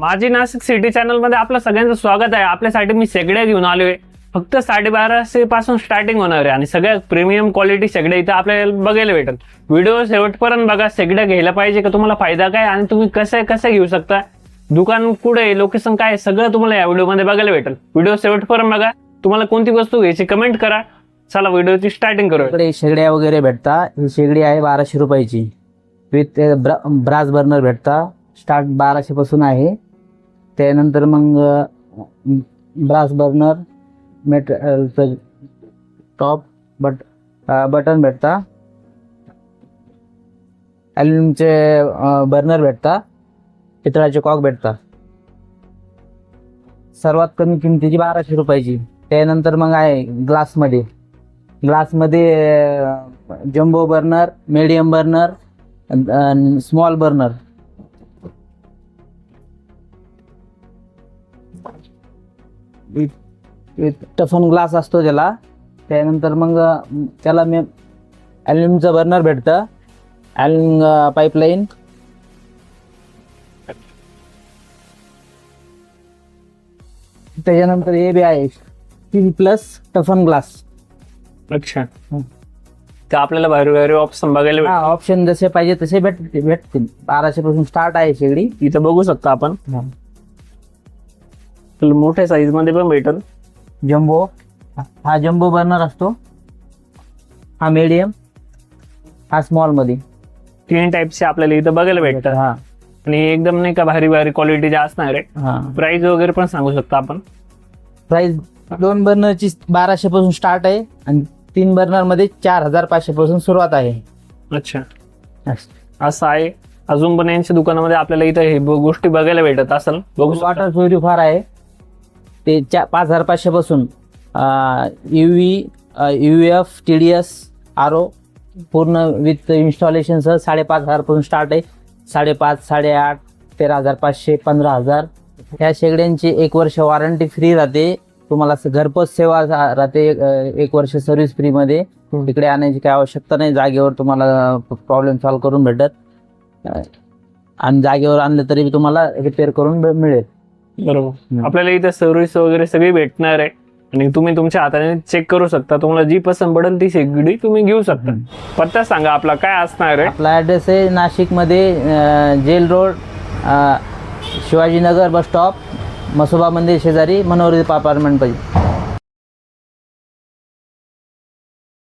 माझी नाशिक सिटी चॅनलमध्ये आपलं सगळ्यांचं स्वागत आहे. आपल्यासाठी मी शेगड्या घेऊन आलोय. फक्त साडेबाराशे पासून स्टार्टिंग होणार आहे आणि सगळ्या प्रीमियम क्वालिटी शेगड्या इथं आपल्याला बघायला भेटेल. व्हिडिओ शेवटपर्यंत बघा शेगड्या घ्यायला पाहिजे का? तुम्हाला फायदा काय आणि तुम्ही कसं कसं घेऊ शकता? दुकान कुठे आहे लोकेशन काय सगळं तुम्हाला या व्हिडिओमध्ये बघायला भेटेल. व्हिडिओ शेवटपर्यंत बघा. तुम्हाला कोणती वस्तू घ्यायची कमेंट करा. चला व्हिडिओची स्टार्टिंग करू इकडे शेगड्या वगैरे भेटता. ही शेगडी आहे बाराशे रुपयाची. विथ ब्रास बर्नर भेटता. स्टार्ट बाराशे पासून आहे. त्यानंतर मग brass burner matte top but button भेटता. ॲल्युमिनचे बर्नर भेटता. पितळाचे कॉक भेटता. सर्वात कमी किमतीची बाराशे रुपयाची. त्यानंतर मग आहे ग्लासमध्ये. ग्लासमध्ये jumbo burner medium burner small burner. टफन glass असतो त्याला त्यानंतर मग त्याला मी ॲल्युमिनचं बर्नर भेटतं. ॲल्युमिन पाईपलाईन त्याच्यानंतर हे बी आहे. टी प्लस टफन ग्लास अच्छा. तर आपल्याला भारी भारी ऑप्शन बघायला हा ऑप्शन जसे पाहिजे तसे भेट भेटतील. बाराशे पासून स्टार्ट आहे शेगडी. इथं बघू शकता आपण. मोठ्या साईजमध्ये पण भेटेल. जम्बो हा जम्बो बर्नर असतो. हा मीडियम हा स्मॉलमध्ये. तीन टाईपचे आपल्याला इथं बघायला भेटतात. हा. आणि एकदम नाही का भारी भारी क्वालिटी असणार आहे. हा. प्राइस वगैरे पण सांगू शकता आपण. प्राइस दोन बर्नरची बाराशे पासून स्टार्ट आहे. आणि तीन बर्नरमध्ये चार हजार पाचशे पासून सुरुवात आहे. अच्छा. असं आहे. अजून पण यांच्या दुकानामध्ये आपल्याला इथं हे ब- गोष्टी बघायला भेटत असेल. बघू शकता. वॉटर प्युरिफायर आहे. ते चा पाच हजार पाचशे पासून U V U F T D S R O पूर्ण विथ इन्स्टॉलेशनसह साडेपाच हजारपासून स्टार्ट आहे. साडेपाच साडेआठ तेरा हजार पाचशे पंधरा हजार. ह्या शेगड्यांची एक वर्ष वॉरंटी फ्री राहते. तुम्हाला घरपोच सेवा राहते एक- वर्ष सर्व्हिस फ्रीमध्ये. इकडे आणायची काही आवश्यकता नाही. जागेवर तुम्हाला प्रॉब्लेम सॉल्व्ह करून भेटत. आणि जागेवर आणलं तरी तुम्हाला रिपेअर करून मिळेल. बरोबर. आपल्याला इथं सर्व्हिस वगैरे सगळी भेटणार आहे. आणि तुम्ही तुमच्या हाताने चेक करू शकता. तुम्हाला जी पसंत पडेल ती शेगडी तुम्ही घेऊ शकता. पत्ता सांगा आपला काय असणार आहे. आपला ॲड्रेस आहे नाशिकमध्ये अं, जेल रोड अं, शिवाजीनगर बस स्टॉप मसोबा मंदिर शेजारी मनोहरी अपार्टमेंट पाहिजे.